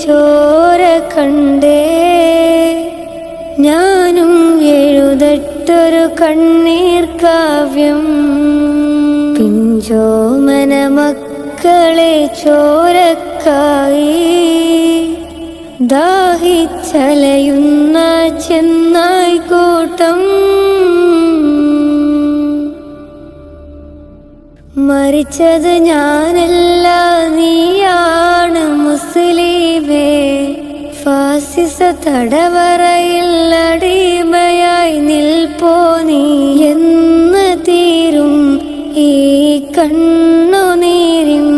ചോര കണ്ടേ. ഞാനും എഴുതട്ടൊരു കണ്ണീർ കാവ്യം. പിഞ്ചോമന മക്കളെ ചോരക്കായി. ദാഹിച്ചലയുന്ന ചെന്നായി മരിച്ചത് ഞാനല്ല നീയാണ് മുസ്ലിമേ. ഫാസിസ തടവറയിൽ അടിമയായി നിൽപ്പോ നീ എന്ന് തീരും. ഈ കണ്ണുനീരിൻ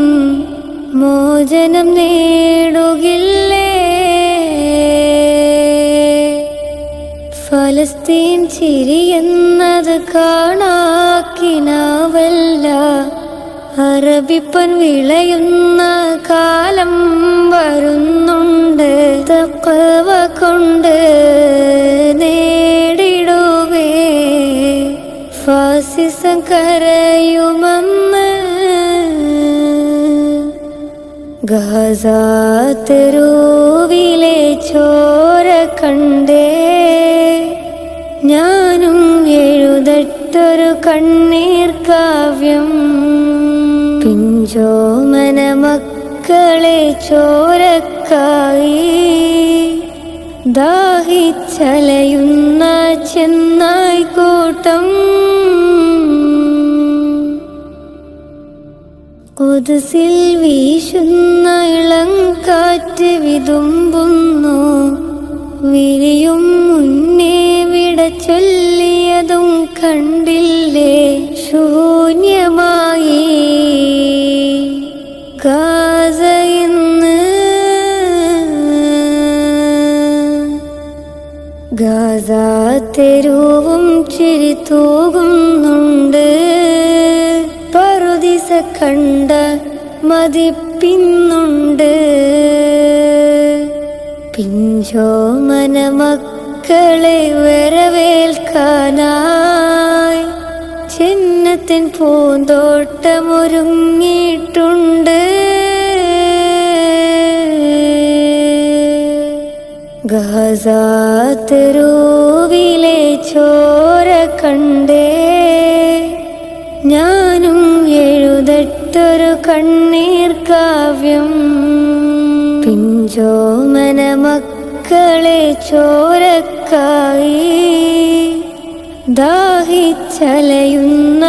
മോചനം നേടുകില്ലേ? ഫലസ്തീൻ ചിരിയെന്നത് കാണാക്കിനാവല്ല അറബിപ്പൻ വിളയുന്ന കാലം വരുന്നുണ്ട്. തക്കവ കൊണ്ട് നേടിടുവേ. ഫാസിസം കരയുമെന്ന് ഗസാത്തരൂവിലെ ചോര കണ്ടേ. ഞാനും എഴുതട്ടൊരു കണ്ണീർ കാവ്യം പിഞ്ചോമന മക്കളെ ചോരക്കായി ദാഹിച്ചലയുന്ന ചെന്നായി കൂട്ടം. കുതിസിൽ വീശുന്ന ഇളം കാറ്റ് വിതുമ്പുന്നു. വിരിയും മുന്നേ വിട ചൊല്ലിയതും കണ്ടില്ലേ? ശൂന്യമായി തെരുവും ചിരി തൂകുന്നുണ്ട്. പറുദിസ കണ്ട മതിപ്പിന്നുണ്ട്. പിഞ്ചോമന മക്കളെ വരവേൽക്കാനായി ചിന്നത്തിൻ പൂന്തോട്ടമൊരുങ്ങിയിട്ടുണ്ട്. ഗാസാതെരുവിലെ ചോര കണ്ടേ. ഞാനും എഴുതട്ടൊരു കണ്ണീർ കാവ്യം. പിഞ്ചോമന മക്കളെ ചോരക്കായി ദാഹിച്ചലയുന്ന